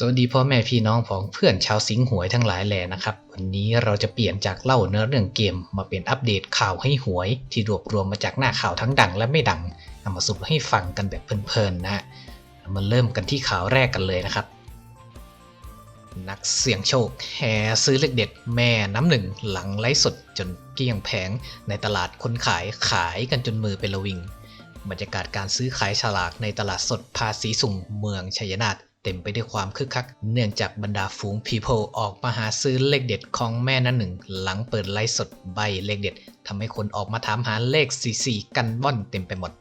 สวัสดีพ่อแม่พี่น้องของเพื่อนชาวสิงหวยทั้งหลายแหล่นะครับ วันนี้เราจะเปลี่ยนจากเล่าเนื้อเรื่องเกม มาเป็นอัปเดตข่าวให้หวย ที่รวบรวมมาจากหน้าข่าวทั้งดังและไม่ดังเอามาสรุปให้ฟังกันแบบเพลินๆนะฮะมาเริ่มกันที่ข่าวแรกกันเลยนะครับ นักเสี่ยงโชคแห่ซื้อเลขเด็ดแม่น้ำหนึ่งหลังไลฟ์สดจนเกลี้ยงแผงในตลาดคนขายขายกันจนมือเป็นระวิงบรรยากาศการซื้อขายฉลากในตลาดสดภาษีสุ่มเมืองชัยนาท เต็มไปด้วยความคึกคัก เนื่องจากบรรดาฝูง people ออกมาหาซื้อเลขเด็ดของแม่นั้นหนึ่ง หลังเปิดไลฟ์สดใบเลขเด็ดทำให้คนออกมาถามหาเลข 44 กันว่อนเต็มไปหมด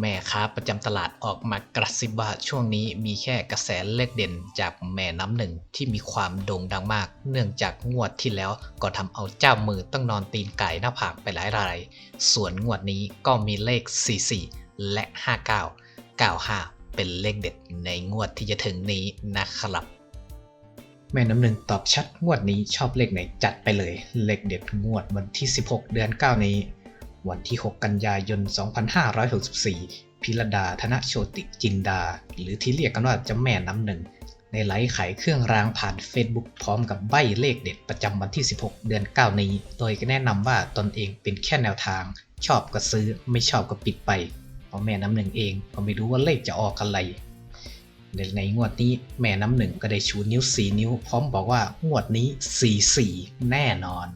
แม่ค้าประจำตลาดออกมากระซิบว่าช่วงนี้มีแค่กระแสเลขเด่นจากแม่น้ำหนึ่งที่มีความโด่งดังมาก เนื่องจากงวดที่แล้วก็ทำเอาเจ้ามือต้องนอนตีนไก่หน้าผากไปหลายราย ส่วนงวดนี้ก็มีเลข 44 และ 59 95 เป็นเลขเด็ดในงวดที่จะถึงนี้นะครับ แม่น้ำหนึ่งตอบชัดงวดนี้ชอบเลขไหนจัดไปเลย เลขเด็ดงวดวันที่ 16 เดือน 9 นี้ วันที่ 6 กันยายน 2564 พิรดาธนโชติจินดา หรือที่เรียกกันว่าเจ้าแม่น้ำหนึ่งในไลฟ์ขายเครื่องรางผ่าน Facebook พร้อมกับใบเลขเด็ดประจำวันที่ 16 เดือน 9 นี้ โดยก็แนะนำว่าตนเองเป็นแค่แนวทาง ชอบก็ซื้อไม่ชอบก็ปิดไป เพราะแม่น้ำหนึ่งเองก็ไม่รู้ว่าเลขจะออกอะไรในงวดนี้แม่น้ำหนึ่งก็ได้ชูนิ้ว4นิ้ว พร้อมบอกว่างวดนี้44แน่นอน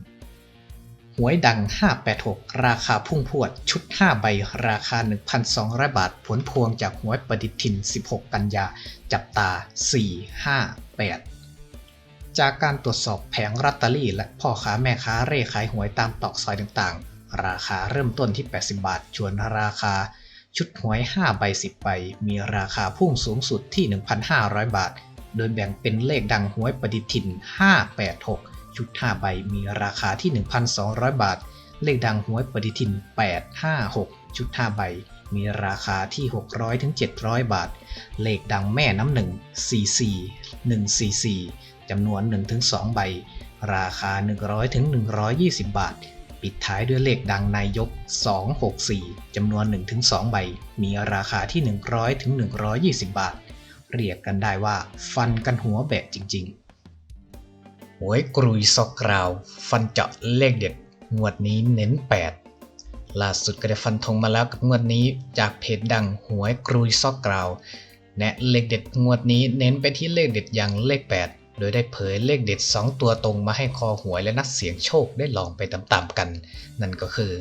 หวยดัง 586 ราคาพุ่งพวดชุด 5 ใบราคา 1,200 บาท ผลพวงจากหวยประดิทิน 16 กันยา จับตา 458 จากการตรวจสอบแผงรัตเตอรี่และพ่อค้าแม่ค้าเร่ขายหวยตามตอกซอยต่างๆ ราคาเริ่มต้นที่ 80 บาท ชวนราคา ชุดหวย 5 ใบ 10 ใบ มีราคาพุ่งสูงสุดที่ 1,500 บาท โดยแบ่งเป็นเลขดังหวยประดิทิน 586 ชุด 5 ใบ มีราคาที่ 1,200 บาท เลขดังหวยปฏิทิน 856 ชุด 5 ใบ มีราคาที่ 600ถึง700 บาท เลขดังแม่น้ำหนึ่ง44 144จำนวน 1-2 ใบ ราคา 100ถึง120 บาท ปิดท้ายด้วยเลขดังนายก 264 จำนวน 1-2 ใบ มีราคาที่ 100 ถึง 120 บาท เรียกกันได้ว่า ฟันกันหัวแบะจริงๆหวยกรุยซอกกราว ฟันเจาะเลขเด็ด งวดนี้เน้น 8 ล่าสุดก็ได้ฟันธงมาแล้วกับงวดนี้จากเพจดังหวยกรุยซอกกราว แนะเลขเด็ดงวดนี้เน้นไปที่เลขเด็ดอย่างเลข 8 โดยได้เผยเลขเด็ด 2 ตัวตรงมาให้คอหวยและนักเสี่ยงโชคได้ลองไปตามๆกัน นั่นก็คือ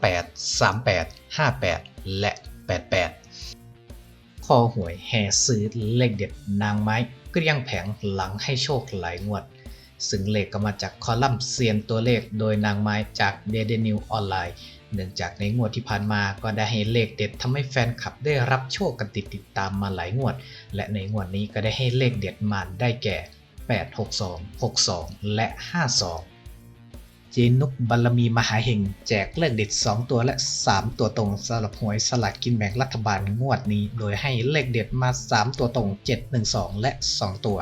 28 38 58 และ 88 คอหวยแห่ซื้อเลขเด็ดนางไม้เกลี้ยงแผงหลังให้โชคหลายงวด ซึ่งเลขก็มาจากคอลัมน์เซียนตัวเลขโดยนางไม้จากเดเดนิวออนไลน์เนื่องจากในงวดที่ผ่านมาก็ได้ให้เลขเด็ดทำให้แฟนคลับได้รับโชคกันติดติดตามมาหลายงวด และในงวดนี้ก็ได้ให้เลขเด็ดมาได้แก่ 862 62 และ 52 เจนุกบารมีมหาเฮงแจกเลขเด็ด 2 ตัวและ 3 ตัวตรงสำหรับหวยสลากกินแบ่งรัฐบาลงวดนี้ โดยให้เลขเด็ดมา 3 ตัวตรง 712 และ 2 ตัว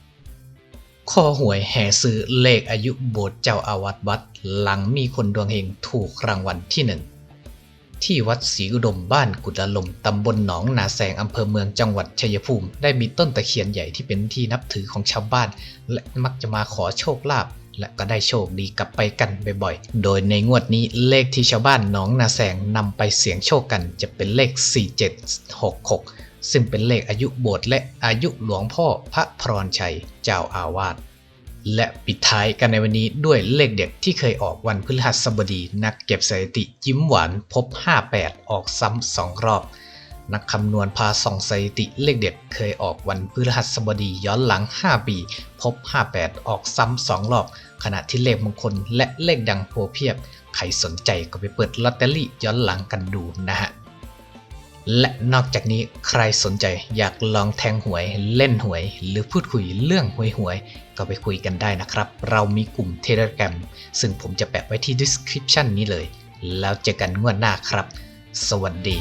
12 ข้อหวยแห่ซื้อเลขอายุโบสถ์เจ้าอาวาสวัด หลังมีคนดวงเฮงถูกรางวัลที่หนึ่ง ที่วัดศรีอุดมบ้านกุฎลมตำบลหนองนาแสงอำเภอเมืองจังหวัดชัยภูมิ ได้มีต้นตะเคียนใหญ่ที่เป็นที่นับถือของชาวบ้าน และมักจะมาขอโชคลาภและก็ได้โชคดีกลับไปกันบ่อยๆ โดยในงวดนี้เลขที่ชาวบ้านหนองนาแสงนำไปเสี่ยงโชคกันจะเป็นเลข 4766 ซึ่งเป็นเลขอายุโบสถ์และอายุหลวงพ่อพระพรชัยเจ้าอาวาส และปิดท้ายกันในวันนี้ด้วยเลขเด็ดที่เคยออกวันพฤหัสบดี นักเก็บสถิติยิ้มหวานพบ 58 ออกซ้ำสองรอบ นักคำนวณพาส่องสถิติเลขเด็ดเคยออกวันพฤหัสบดีย้อนหลัง 5 ปี พบ 58 ออกซ้ำสองรอบ ขณะที่เลขมงคลและเลขดังโพเพียบ ใครสนใจก็ไปเปิดลอตเตอรี่ย้อนหลังกันดูนะฮะ และนอกจากนี้ใครสนใจอยากลองแทงหวยเล่นหวย หรือพูดคุยเรื่องหวยหวยๆก็ไปคุยกันได้นะครับ เรามีกลุ่ม Telegram ซึ่งผมจะแปะไว้ที่ description นี้เลย แล้วเจอกันงวดหน้าครับ สวัสดี